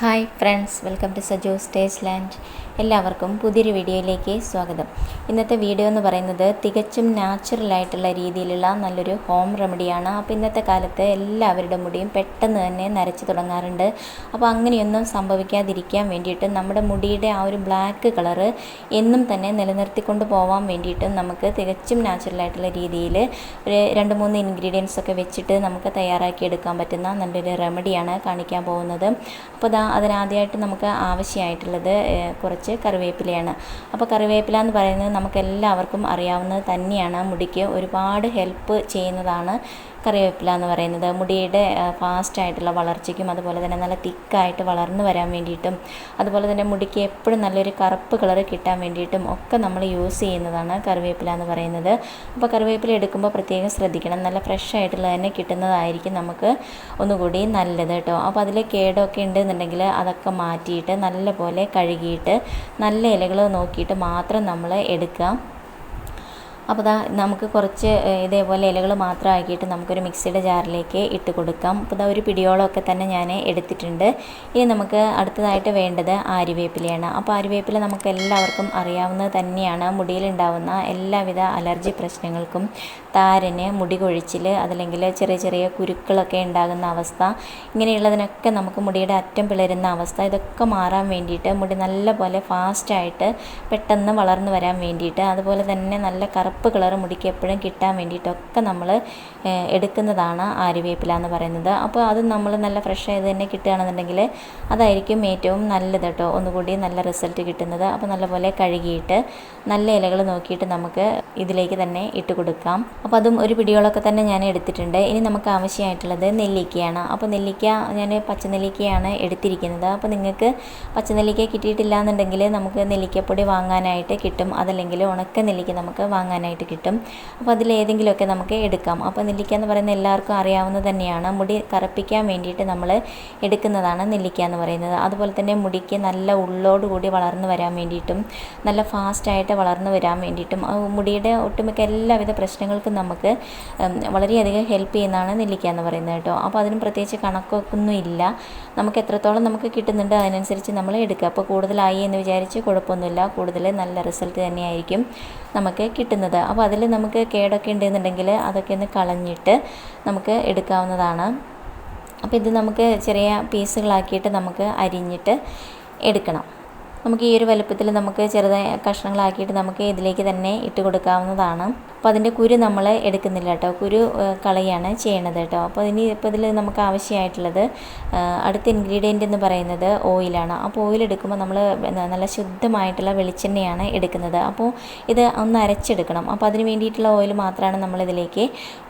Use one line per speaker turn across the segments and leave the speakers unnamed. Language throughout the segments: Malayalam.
Hi friends welcome to Sajo stage land എല്ലാവർക്കും പുതിയൊരു വീഡിയോയിലേക്ക് സ്വാഗതം. ഇന്നത്തെ വീഡിയോ എന്ന് പറയുന്നത് തികച്ചും നാച്ചുറലായിട്ടുള്ള രീതിയിലുള്ള നല്ലൊരു ഹോം റെമഡിയാണ് അപ്പോൾ ഇന്നത്തെ കാലത്ത് എല്ലാവരുടെ മുടിയും പെട്ടെന്ന് തന്നെ നരച്ചു തുടങ്ങാറുണ്ട്. അപ്പോൾ അങ്ങനെയൊന്നും സംഭവിക്കാതിരിക്കാൻ വേണ്ടിയിട്ട് നമ്മുടെ മുടിയുടെ ആ ഒരു ബ്ലാക്ക് കളറ് എന്നും തന്നെ നിലനിർത്തിക്കൊണ്ട് പോകാൻ വേണ്ടിയിട്ടും നമുക്ക് തികച്ചും നാച്ചുറലായിട്ടുള്ള രീതിയിൽ ഒരു രണ്ട് മൂന്ന് ഇൻഗ്രീഡിയൻസ് ഒക്കെ വെച്ചിട്ട് നമുക്ക് തയ്യാറാക്കി എടുക്കാൻ പറ്റുന്ന നല്ലൊരു റെമഡിയാണ് കാണിക്കാൻ പോകുന്നത്. അപ്പോൾ അതിനാദ്യമായിട്ട് നമുക്ക് ആവശ്യമായിട്ടുള്ളത് കുറച്ച് കറിവേപ്പിലയാണ്. അപ്പോൾ കറിവേപ്പില എന്ന് പറയുന്നത് നമുക്ക് എല്ലാവർക്കും അറിയാവുന്നത് തന്നെയാണ്. മുടിക്ക് ഒരുപാട് ഹെൽപ്പ് ചെയ്യുന്നതാണ് കറിവേപ്പില എന്ന് പറയുന്നത് മുടിയുടെ ഫാസ്റ്റായിട്ടുള്ള വളർച്ചയ്ക്കും അതുപോലെ തന്നെ നല്ല തിക്കായിട്ട് വളർന്നു വരാൻ വേണ്ടിയിട്ടും അതുപോലെ തന്നെ മുടിക്ക് എപ്പോഴും നല്ലൊരു കറുപ്പ് കളർ കിട്ടാൻ വേണ്ടിയിട്ടും ഒക്കെ നമ്മൾ യൂസ് ചെയ്യുന്നതാണ് കറിവേപ്പില എന്ന് പറയുന്നത്. അപ്പോൾ കറിവേപ്പില എടുക്കുമ്പോൾ പ്രത്യേകം ശ്രദ്ധിക്കണം. നല്ല ഫ്രഷ് ആയിട്ടുള്ള തന്നെ കിട്ടുന്നതായിരിക്കും നമുക്ക് ഒന്നുകൂടി നല്ലത് കേട്ടോ. അപ്പോൾ അതിൽ കേടൊക്കെ ഉണ്ടെന്നുണ്ടെങ്കിൽ അതൊക്കെ മാറ്റിയിട്ട് നല്ല പോലെ കഴുകിയിട്ട് നല്ല ഇലകൾ നോക്കിയിട്ട് മാത്രം നമ്മൾ എടുക്കുക അപ്പോൾ ദാ നമുക്ക് കുറച്ച് ഇതേപോലെ ഇലകൾ മാത്രം ആക്കിയിട്ട് നമുക്കൊരു മിക്സിയുടെ ജാറിലേക്ക് ഇട്ട് കൊടുക്കാം. അപ്പോൾ ദാ ഒരു പിടിയോളമൊക്കെ തന്നെ ഞാൻ എടുത്തിട്ടുണ്ട്. ഇനി നമുക്ക് അടുത്തതായിട്ട് വേണ്ടത് ആര്യവേപ്പിലയാണ്. അപ്പോൾ ആര്യവേപ്പില നമുക്ക് എല്ലാവർക്കും അറിയാവുന്നത് തന്നെയാണ്. മുടിയിലുണ്ടാവുന്ന എല്ലാവിധ അലർജി പ്രശ്നങ്ങൾക്കും താരന് മുടി കൊഴിച്ചിൽ അതല്ലെങ്കിൽ ചെറിയ ചെറിയ കുരുക്കളൊക്കെ ഉണ്ടാകുന്ന അവസ്ഥ ഇങ്ങനെയുള്ളതിനൊക്കെ നമുക്ക് മുടിയുടെ അറ്റം പിളരുന്ന അവസ്ഥ ഇതൊക്കെ മാറാൻ വേണ്ടിയിട്ട് മുടി നല്ലപോലെ ഫാസ്റ്റായിട്ട് പെട്ടെന്ന് വളർന്നു വരാൻ വേണ്ടിയിട്ട് അതുപോലെ തന്നെ നല്ല കറുപ്പ് കളർ മുടിക്ക് എപ്പോഴും കിട്ടാൻ വേണ്ടിയിട്ടൊക്കെ നമ്മൾ എടുക്കുന്നതാണ് ആര്യവേപ്പില എന്ന് പറയുന്നത്. അപ്പോൾ അത് നമ്മൾ നല്ല ഫ്രഷ് ആയത് തന്നെ കിട്ടുകയാണെന്നുണ്ടെങ്കിൽ അതായിരിക്കും ഏറ്റവും നല്ലത് കേട്ടോ. ഒന്നുകൂടി നല്ല റിസൾട്ട് കിട്ടുന്നത്. അപ്പോൾ നല്ലപോലെ കഴുകിയിട്ട് നല്ല ഇലകൾ നോക്കിയിട്ട് നമുക്ക് ഇതിലേക്ക് തന്നെ ഇട്ട് കൊടുക്കാം. അപ്പോൾ അതും ഒരു പിടിയോളൊക്കെ തന്നെ ഞാൻ എടുത്തിട്ടുണ്ട്. ഇനി നമുക്ക് ആവശ്യമായിട്ടുള്ളത് നെല്ലിക്കയാണ്. അപ്പോൾ നെല്ലിക്ക ഞാൻ പച്ചനെല്ലിക്കയാണ് എടുത്തിരിക്കുന്നത്. അപ്പോൾ നിങ്ങൾക്ക് പച്ചനെല്ലിക്ക കിട്ടിയിട്ടില്ല എന്നുണ്ടെങ്കിൽ നമുക്ക് നെല്ലിക്കപ്പൊടി വാങ്ങാനായിട്ട് കിട്ടും. അതല്ലെങ്കിൽ ഉണക്ക നെല്ലിക്ക നമുക്ക് വാങ്ങാനായിട്ട് കിട്ടും. അപ്പോൾ അതിലേതെങ്കിലുമൊക്കെ നമുക്ക് എടുക്കാം. അപ്പോൾ നെല്ലിക്ക എന്ന് പറയുന്നത് എല്ലാവർക്കും അറിയാവുന്നത് തന്നെയാണ്. മുടി കറുപ്പിക്കാൻ വേണ്ടിയിട്ട് നമ്മൾ എടുക്കുന്നതാണ് നെല്ലിക്ക എന്ന് പറയുന്നത്. അതുപോലെ തന്നെ മുടിക്ക് നല്ല ഉള്ളോടുകൂടി വളർന്നു വരാൻ വേണ്ടിയിട്ടും നല്ല ഫാസ്റ്റായിട്ട് വളർന്നു വരാൻ വേണ്ടിയിട്ടും മുടിയുടെ ഒട്ടുമിക്ക എല്ലാവിധ പ്രശ്നങ്ങൾക്കും നമുക്ക് വളരെയധികം ഹെൽപ്പ് ചെയ്യുന്നതാണ് നെല്ലിക്ക എന്ന് പറയുന്നത് കേട്ടോ. അപ്പോൾ അതിനും പ്രത്യേകിച്ച് കണക്കൊന്നും ഇല്ല. നമുക്ക് എത്രത്തോളം നമുക്ക് കിട്ടുന്നുണ്ട് അതിനനുസരിച്ച് നമ്മൾ എടുക്കുക. അപ്പോൾ കൂടുതലായി എന്ന് വിചാരിച്ച് കുഴപ്പമൊന്നുമില്ല. കൂടുതൽ നല്ല റിസൾട്ട് തന്നെയായിരിക്കും നമുക്ക് കിട്ടുന്നത്. അപ്പോൾ അതിൽ നമുക്ക് കേടൊക്കെ ഉണ്ടെന്നുണ്ടെങ്കിൽ അതൊക്കെ ഒന്ന് കളഞ്ഞിട്ട് നമുക്ക് എടുക്കാവുന്നതാണ്. അപ്പോൾ ഇത് നമുക്ക് ചെറിയ പീസുകളാക്കിയിട്ട് നമുക്ക് അരിഞ്ഞിട്ട് എടുക്കണം. നമുക്ക് ഈ ഒരു വലുപ്പത്തിൽ നമുക്ക് ചെറുതായി കഷ്ണങ്ങളാക്കിയിട്ട് നമുക്ക് ഇതിലേക്ക് തന്നെ ഇട്ട് കൊടുക്കാവുന്നതാണ്. അപ്പോൾ അതിന്റെ കുരു നമ്മൾ എടുക്കുന്നില്ല കേട്ടോ. കുരു കളയാണ് ചെയ്യണത് കേട്ടോ. അപ്പോൾ ഇനി ഇപ്പോൾ ഇതിൽ നമുക്ക് ആവശ്യമായിട്ടുള്ളത് അടുത്ത ഇൻഗ്രീഡിയന്റ് എന്ന് പറയുന്നത് ഓയിലാണ് അപ്പോൾ ഓയിൽ എടുക്കുമ്പോൾ നമ്മൾ നല്ല ശുദ്ധമായിട്ടുള്ള വെളിച്ചെണ്ണയാണ് എടുക്കുന്നത്. അപ്പോൾ ഇത് ഒന്ന് അരച്ചെടുക്കണം. അപ്പോൾ അതിന് വേണ്ടിയിട്ടുള്ള ഓയിൽ മാത്രമാണ് നമ്മൾ ഇതിലേക്ക്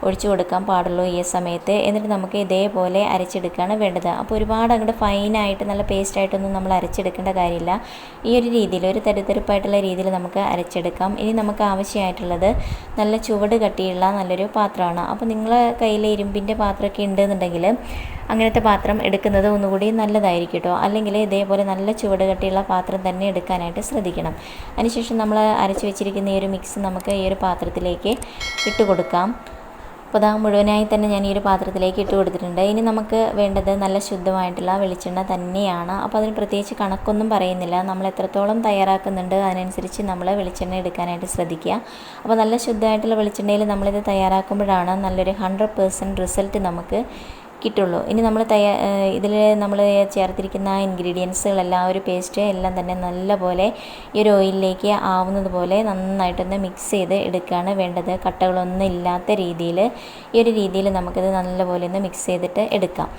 ഒഴിച്ചു കൊടുക്കാൻ പാടുള്ളൂ ഈ സമയത്ത്. എന്നിട്ട് നമുക്ക് ഇതേപോലെ അരച്ചെടുക്കുകയാണ് വേണ്ടത്. അപ്പോൾ ഒരുപാട് അങ്ങോട്ട് ഫൈനായിട്ട് നല്ല പേസ്റ്റായിട്ടൊന്നും നമ്മൾ അരച്ചെടുക്കേണ്ട കാര്യമില്ല. ഈ ഒരു രീതിയിൽ ഒരു തരിത്തരിപ്പായിട്ടുള്ള രീതിയിൽ നമുക്ക് അരച്ചെടുക്കാം. ഇനി നമുക്ക് ആവശ്യമായിട്ടുള്ളത് നല്ല ചുവട് കട്ടിയുള്ള നല്ലൊരു പാത്രമാണ്. അപ്പോൾ നിങ്ങളെ കയ്യിൽ ഇരുമ്പിന്റെ പാത്രമൊക്കെ ഉണ്ടെന്നുണ്ടെങ്കിൽ അങ്ങനത്തെ പാത്രം എടുക്കുന്നത് ഒന്നുകൂടി നല്ലതായിരിക്കും കേട്ടോ. അല്ലെങ്കിൽ ഇതേപോലെ നല്ല ചുവട് കട്ടിയുള്ള പാത്രം തന്നെ എടുക്കാനായിട്ട് ശ്രദ്ധിക്കണം. അതിനുശേഷം നമ്മൾ അരച്ച് വെച്ചിരിക്കുന്ന ഈ ഒരു മിക്സ് നമുക്ക് ഈ ഒരു പാത്രത്തിലേക്ക് ഇട്ട് കൊടുക്കാം അപ്പോൾ അത് മുഴുവനായി തന്നെ ഞാൻ ഈ ഒരു പാത്രത്തിലേക്ക് ഇട്ട് കൊടുത്തിട്ടുണ്ട്. ഇനി നമുക്ക് വേണ്ടത് നല്ല ശുദ്ധമായിട്ടുള്ള വെളിച്ചെണ്ണ തന്നെയാണ്. അപ്പോൾ അതിന് പ്രത്യേകിച്ച് കണക്കൊന്നും പറയുന്നില്ല. നമ്മൾ എത്രത്തോളം തയ്യാറാക്കുന്നുണ്ട് അതിനനുസരിച്ച് നമ്മൾ വെളിച്ചെണ്ണ എടുക്കാനായിട്ട് ശ്രദ്ധിക്കുക. അപ്പോൾ നല്ല ശുദ്ധമായിട്ടുള്ള വെളിച്ചെണ്ണയിൽ നമ്മളിത് തയ്യാറാക്കുമ്പോഴാണ് നല്ലൊരു ഹൺഡ്രഡ് റിസൾട്ട് നമുക്ക് കിട്ടുള്ളൂ ഇനി നമ്മൾ തയ്യാ ഇതിൽ നമ്മൾ ചേർത്തിരിക്കുന്ന ഇൻഗ്രീഡിയൻസുകളെല്ലാം ഒരു പേസ്റ്റ് എല്ലാം തന്നെ നല്ലപോലെ ഈ ഒരു ഓയിലിലേക്ക് ആവുന്നത് പോലെ നന്നായിട്ടൊന്ന് മിക്സ് ചെയ്ത് എടുക്കുകയാണ് വേണ്ടത്. കട്ടകളൊന്നും ഇല്ലാത്ത രീതിയിൽ ഈ ഒരു രീതിയിൽ നമുക്കിത് നല്ലപോലെ ഒന്ന് മിക്സ് ചെയ്തിട്ട് എടുക്കാം.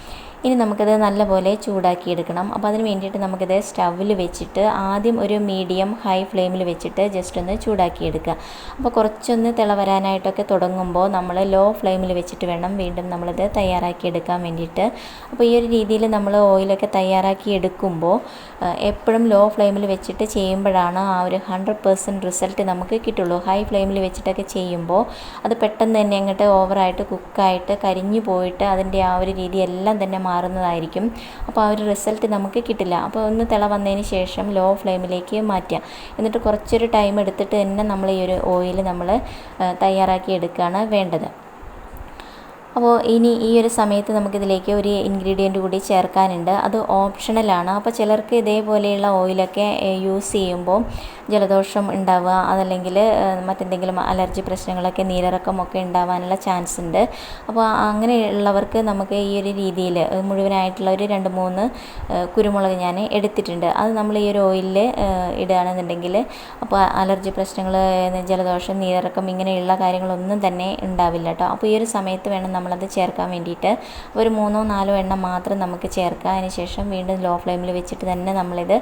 ഇനി നമുക്കത് നല്ലപോലെ ചൂടാക്കി എടുക്കണം അപ്പോൾ അതിന് വേണ്ടിയിട്ട് നമുക്കിത് സ്റ്റൗവിൽ വെച്ചിട്ട് ആദ്യം ഒരു മീഡിയം ഹൈ ഫ്ലെയിമിൽ വെച്ചിട്ട് ജസ്റ്റ് ഒന്ന് ചൂടാക്കി എടുക്കുക അപ്പോൾ കുറച്ചൊന്ന് തിള വരാനായിട്ടൊക്കെ തുടങ്ങുമ്പോൾ നമ്മൾ ലോ ഫ്ലെയിമിൽ വെച്ചിട്ട് വേണം വീണ്ടും നമ്മളിത് തയ്യാറാക്കി എടുക്കാൻ വേണ്ടിയിട്ട്. അപ്പോൾ ഈ ഒരു രീതിയിൽ നമ്മൾ ഓയിലൊക്കെ തയ്യാറാക്കി എടുക്കുമ്പോൾ എപ്പോഴും ലോ ഫ്ലെയിമിൽ വെച്ചിട്ട് ചെയ്യുമ്പോഴാണ് ആ ഒരു ഹൺഡ്രഡ് പേഴ്സന്റ് റിസൾട്ട് നമുക്ക് കിട്ടുള്ളൂ. ഹൈ ഫ്ലെയിമിൽ വെച്ചിട്ടൊക്കെ ചെയ്യുമ്പോൾ അത് പെട്ടെന്ന് തന്നെ അങ്ങോട്ട് ഓവറായിട്ട് കുക്കായിട്ട് കരിഞ്ഞു പോയിട്ട് അതിന്റെ ആ ഒരു രീതി എല്ലാം തന്നെ മാറുന്നതായിരിക്കും. അപ്പോൾ ആ ഒരു റിസൾട്ട് നമുക്ക് കിട്ടില്ല. അപ്പോൾ ഒന്ന് തിള വന്നതിന് ശേഷം ലോ ഫ്ലെയിമിലേക്ക് മാറ്റുക. എന്നിട്ട് കുറച്ചൊരു ടൈം എടുത്തിട്ട് തന്നെ നമ്മൾ ഈ ഒരു ഓയിൽ നമ്മൾ തയ്യാറാക്കി എടുക്കുകയാണ് വേണ്ടത്. അപ്പോൾ ഇനി ഈ ഒരു സമയത്ത് നമുക്കിതിലേക്ക് ഒരു ഇൻഗ്രീഡിയന്റ് കൂടി ചേർക്കാനുണ്ട്. അത് ഓപ്ഷണലാണ് അപ്പോൾ ചിലർക്ക് ഇതേപോലെയുള്ള ഓയിലൊക്കെ യൂസ് ചെയ്യുമ്പോൾ ജലദോഷം ഉണ്ടാവുക അതല്ലെങ്കിൽ മറ്റെന്തെങ്കിലും അലർജി പ്രശ്നങ്ങളൊക്കെ നീരിറക്കമൊക്കെ ഉണ്ടാവാനുള്ള ചാൻസ് ഉണ്ട്. അപ്പോൾ അങ്ങനെയുള്ളവർക്ക് നമുക്ക് ഈ ഒരു രീതിയിൽ മുഴുവനായിട്ടുള്ള ഒരു രണ്ട് മൂന്ന് കുരുമുളക് ഞാൻ എടുത്തിട്ടുണ്ട്. അത് നമ്മൾ ഈ ഒരു ഓയിലിൽ ഇടുകയാണെന്നുണ്ടെങ്കിൽ അപ്പോൾ അലർജി പ്രശ്നങ്ങൾ ജലദോഷം നീരിറക്കം ഇങ്ങനെയുള്ള കാര്യങ്ങളൊന്നും തന്നെ ഉണ്ടാവില്ല കേട്ടോ. അപ്പോൾ ഈ ഒരു സമയത്ത് വേണം നമ്മളത് ചേർക്കാൻ വേണ്ടിയിട്ട്. ഒരു മൂന്നോ നാലോ എണ്ണം മാത്രം നമുക്ക് ചേർക്കുക. അതിനുശേഷം വീണ്ടും ലോ ഫ്ലെയിമിൽ വെച്ചിട്ട് തന്നെ നമ്മളിത്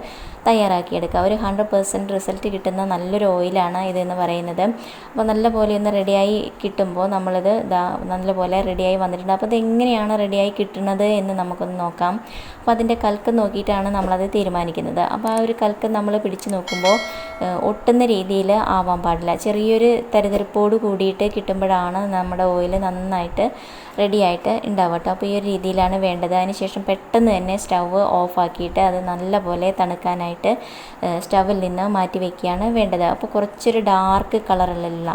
തയ്യാറാക്കിയെടുക്കുക. ഒരു ഹൺഡ്രഡ് പെർസെന്റ് റിസൾട്ട് കിട്ടുന്ന നല്ലൊരു ഓയിലാണ് ഇതെന്ന് പറയുന്നത്. അപ്പോൾ നല്ലപോലെ ഒന്ന് റെഡിയായി കിട്ടുമ്പോൾ നമ്മളിത് ഇതാ നല്ലപോലെ റെഡിയായി വന്നിട്ടുണ്ട്. അപ്പോൾ ഇതെങ്ങനെയാണ് റെഡിയായി കിട്ടുന്നത് എന്ന് നമുക്കൊന്ന് നോക്കാം. അപ്പോൾ അതിന്റെ കൽക്കം നോക്കിയിട്ടാണ് നമ്മളത് തീരുമാനിക്കുന്നത്. അപ്പോൾ ആ ഒരു കൽക്കം നമ്മൾ പിടിച്ച് നോക്കുമ്പോൾ ഒട്ടുന്ന രീതിയിൽ ആവാൻ പാടില്ല. ചെറിയൊരു തരിതരിപ്പോട് കൂടിയിട്ട് കിട്ടുമ്പോഴാണ് നമ്മുടെ ഓയിൽ നന്നായിട്ട് റെഡിയായിട്ട് ഉണ്ടാവട്ടെ. അപ്പോൾ ഈ ഒരു രീതിയിലാണ് വേണ്ടത്. അതിനുശേഷം പെട്ടെന്ന് തന്നെ സ്റ്റൗ ഓഫാക്കിയിട്ട് അത് നല്ലപോലെ തണുക്കാനായിട്ട് സ്റ്റൗവിൽ നിന്ന് മാറ്റി വയ്ക്കുകയാണ് വേണ്ടത്. അപ്പോൾ കുറച്ചൊരു ഡാർക്ക് കളറിലുള്ള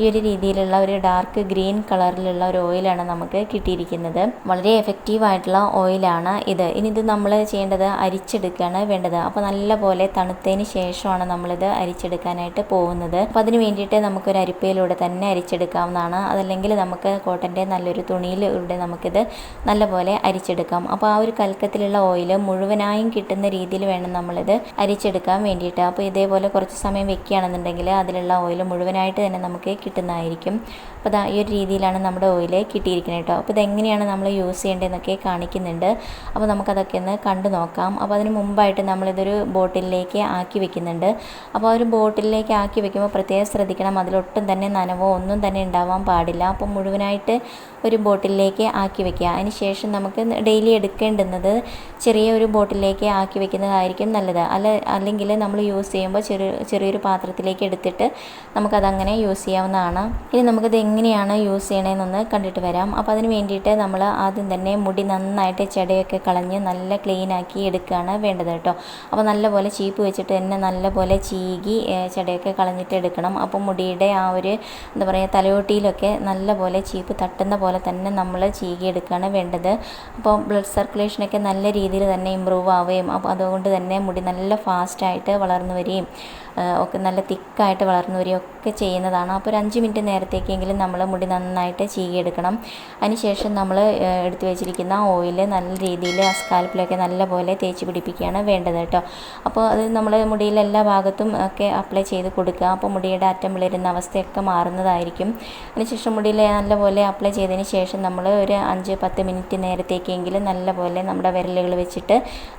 ഈ ഒരു രീതിയിലുള്ള ഒരു ഡാർക്ക് ഗ്രീൻ കളറിലുള്ള ഒരു ഓയിലാണ് നമുക്ക് കിട്ടിയിരിക്കുന്നത്. വളരെ എഫക്റ്റീവ് ആയിട്ടുള്ള ഓയിലാണ് ഇത്. ഇനി ഇത് നമ്മൾ ചെയ്യേണ്ടത് അരിച്ചെടുക്കുകയാണ് വേണ്ടത്. അപ്പോൾ നല്ലപോലെ തണുത്തതിന് ശേഷമാണ് നമ്മളിത് അരിച്ചെടുക്കാനായിട്ട് പോകുന്നത്. അപ്പോൾ അതിന് വേണ്ടിയിട്ട് നമുക്കൊരു അരിപ്പയിലൂടെ തന്നെ അരിച്ചെടുക്കാവുന്നതാണ്. അതല്ലെങ്കിൽ നമുക്ക് കോട്ടന്റെ നല്ലൊരു തുണിയിലൂടെ നമുക്കിത് നല്ലപോലെ അരിച്ചെടുക്കാം. അപ്പോൾ ആ ഒരു കൽക്കത്തിലുള്ള ഓയിൽ മുഴുവനായും കിട്ടുന്ന രീതിയിൽ വേണം നമ്മളിത് അരിച്ചെടുക്കാൻ വേണ്ടിയിട്ട്. അപ്പോൾ ഇതേപോലെ കുറച്ച് സമയം വെക്കുകയാണെന്നുണ്ടെങ്കിൽ അതിലുള്ള ഓയിൽ മുഴുവനായിട്ട് തന്നെ നമുക്ക് കിട്ടുന്നതായിരിക്കും. അപ്പോൾ ഈ ഒരു രീതിയിലാണ് നമ്മുടെ ഓയിൽ കിട്ടിയിരിക്കുന്നത് കേട്ടോ. അപ്പോൾ ഇതെങ്ങനെയാണ് നമ്മൾ യൂസ് ചെയ്യേണ്ടതെന്നൊക്കെ കാണിക്കുന്നുണ്ട്. അപ്പോൾ നമുക്കതൊക്കെ ഒന്ന് കണ്ടു നോക്കാം. അപ്പോൾ അതിന് മുമ്പായിട്ട് നമ്മളിതൊരു ബോട്ടിലേക്ക് ആക്കി വെക്കുന്നുണ്ട്. അപ്പോൾ ഒരു ബോട്ടിലേക്ക് ആക്കി വെക്കുമ്പോൾ പ്രത്യേകം ശ്രദ്ധിക്കണം. അതിലൊട്ടും തന്നെ നനവോ ഒന്നും തന്നെ ഉണ്ടാവാൻ പാടില്ല. അപ്പോൾ മുഴുവനായിട്ട് ഒരു ബോട്ടിലേക്ക് ആക്കി വെക്കുക. അതിന് ശേഷം നമുക്ക് ഡെയിലി എടുക്കേണ്ടുന്നത് ചെറിയ ഒരു ബോട്ടിലേക്ക് ആക്കി വെക്കുന്നതായിരിക്കും നല്ലത്. അല്ല അല്ലെങ്കിൽ നമ്മൾ യൂസ് ചെയ്യുമ്പോൾ ചെറിയ ചെറിയൊരു പാത്രത്തിലേക്ക് എടുത്തിട്ട് നമുക്കതങ്ങനെ യൂസ് ചെയ്യാവുന്നതാണ്. ഇനി നമുക്കത് എങ്ങനെയാണ് യൂസ് ചെയ്യണമെന്നൊന്ന് കണ്ടിട്ട് വരാം. അപ്പോൾ അതിന് വേണ്ടിയിട്ട് നമ്മൾ ആദ്യം തന്നെ മുടി നന്നായിട്ട് ചെടയൊക്കെ കളഞ്ഞ് നല്ല ക്ലീൻ ആക്കി എടുക്കുകയാണ് വേണ്ടത് കേട്ടോ. അപ്പോൾ നല്ലപോലെ ചീപ്പ് വെച്ചിട്ട് തന്നെ നല്ലപോലെ ചീകി ചെടയൊക്കെ കളഞ്ഞിട്ട് എടുക്കണം. അപ്പോൾ മുടിയുടെ ആ ഒരു എന്താ പറയുക തലയോട്ടിയിലൊക്കെ നല്ലപോലെ ചീപ്പ് തട്ടുന്ന പോലെ തന്നെ നമ്മൾ ചീകി എടുക്കുകയാണ് വേണ്ടത്. അപ്പോൾ ബ്ലഡ് സർക്കുലേഷനൊക്കെ നല്ല രീതിയിൽ തന്നെ ഇമ്പ്രൂവ് ആവുകയും അപ്പോൾ അതുകൊണ്ട് തന്നെ മുടി നല്ല ഫാസ്റ്റായിട്ട് വളർന്നു വരികയും ഒക്കെ നല്ല തിക്കായിട്ട് വളർന്നു വരികയും ഒക്കെ ചെയ്യുന്നതാണ്. അപ്പോൾ ഒരു അഞ്ച് മിനിറ്റ് നേരത്തേക്കെങ്കിലും നമ്മൾ മുടി നന്നായിട്ട് ചീകിയെടുക്കണം. അതിനുശേഷം നമ്മൾ എടുത്തു വെച്ചിരിക്കുന്ന ഓയിൽ നല്ല രീതിയിൽ ആ സ്കാൽപ്പിലൊക്കെ നല്ലപോലെ തേച്ച് പിടിപ്പിക്കുകയാണ് വേണ്ടത് കേട്ടോ. അപ്പോൾ അത് നമ്മൾ മുടിയിലെ എല്ലാ ഭാഗത്തും ഒക്കെ അപ്ലൈ ചെയ്ത് കൊടുക്കുക. അപ്പോൾ മുടിയുടെ അറ്റം വിളരുന്ന അവസ്ഥയൊക്കെ മാറുന്നതായിരിക്കും. അതിനുശേഷം മുടിയിൽ നല്ലപോലെ അപ്ലൈ ചെയ്തതിന് ശേഷം നമ്മൾ ഒരു അഞ്ച് പത്ത് മിനിറ്റ് നേരത്തേക്കെങ്കിലും നല്ലപോലെ നമ്മുടെ വിരലുകൾ വെച്ചിട്ട്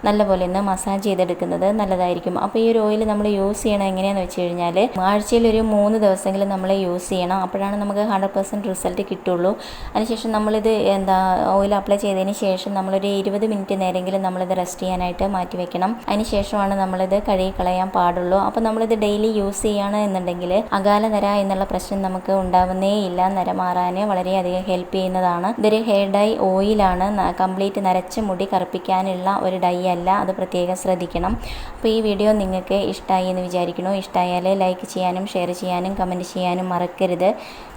നല്ലപോലെ ഒന്ന് മസാജ് ചെയ്തെടുക്കുന്നത് നല്ലതായിരിക്കും. അപ്പോൾ ഈ ഒരു ഓയിൽ നമ്മൾ യൂസ് ചെയ്യണം എങ്ങനെയാണെന്ന് വെച്ച് കഴിഞ്ഞാൽ ആഴ്ചയിൽ ഒരു മൂന്ന് ദിവസമെങ്കിലും നമ്മൾ യൂസ് ചെയ്യണം. അപ്പോഴാണ് നമുക്ക് ഹൺഡ്രഡ് പെർസെന്റ് റിസൾട്ട് കിട്ടുള്ളൂ. അതിനുശേഷം നമ്മളിത് എന്താ ഓയിൽ അപ്ലൈ ചെയ്തതിന് ശേഷം നമ്മളൊരു ഇരുപത് മിനിറ്റ് നേരെങ്കിലും നമ്മളിത് റെസ്റ്റ് ചെയ്യാനായിട്ട് മാറ്റി വെക്കണം. അതിനുശേഷമാണ് നമ്മളിത് കഴുകി കളയാൻ പാടുള്ളൂ. അപ്പോൾ നമ്മളിത് ഡെയിലി യൂസ് ചെയ്യുകയാണ് എന്നുണ്ടെങ്കിൽ അകാല നര എന്നുള്ള പ്രശ്നം നമുക്ക് ഉണ്ടാവുന്നേ ഇല്ല. നര മാറാൻ വളരെയധികം ഹെൽപ്പ് ചെയ്യുന്നതാണ്. ഇതൊരു ഹെയർ ഡൈ ഓയിലാണ് കംപ്ലീറ്റ് നരച്ച മുടി കറുപ്പിക്കാനുള്ള ഒരു ഡൈ അല്ല. അത് പ്രത്യേകം ശ്രദ്ധിക്കണം. അപ്പോൾ ഈ വീഡിയോ നിങ്ങൾക്ക് ഇഷ്ടമായി എന്ന് വിചാരിക്കുന്നു. ഇഷ്ടമായാൽ ലൈക്ക് ചെയ്യാനും ഷെയർ ചെയ്യാനും കമന്റ് ചെയ്യാനും മറക്കരുത്.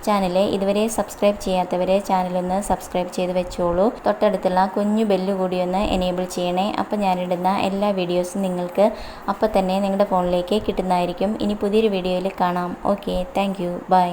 ചാനൽ ഇതുവരെ സബ്സ്ക്രൈബ് ചെയ്യാത്തവരെ ചാനലൊന്ന് സബ്സ്ക്രൈബ് ചെയ്ത് വെച്ചോളൂ. തൊട്ടടുത്തുള്ള കുഞ്ഞു ബെല്ല് കൂടി ഒന്ന് എനേബിൾ ചെയ്യണേ. അപ്പോൾ ഞാനിടുന്ന എല്ലാ വീഡിയോസും നിങ്ങൾക്ക് അപ്പോൾ തന്നെ നിങ്ങളുടെ ഫോണിലേക്ക് കിട്ടുന്നതായിരിക്കും. ഇനി പുതിയൊരു വീഡിയോയിൽ കാണാം. Okay thank bye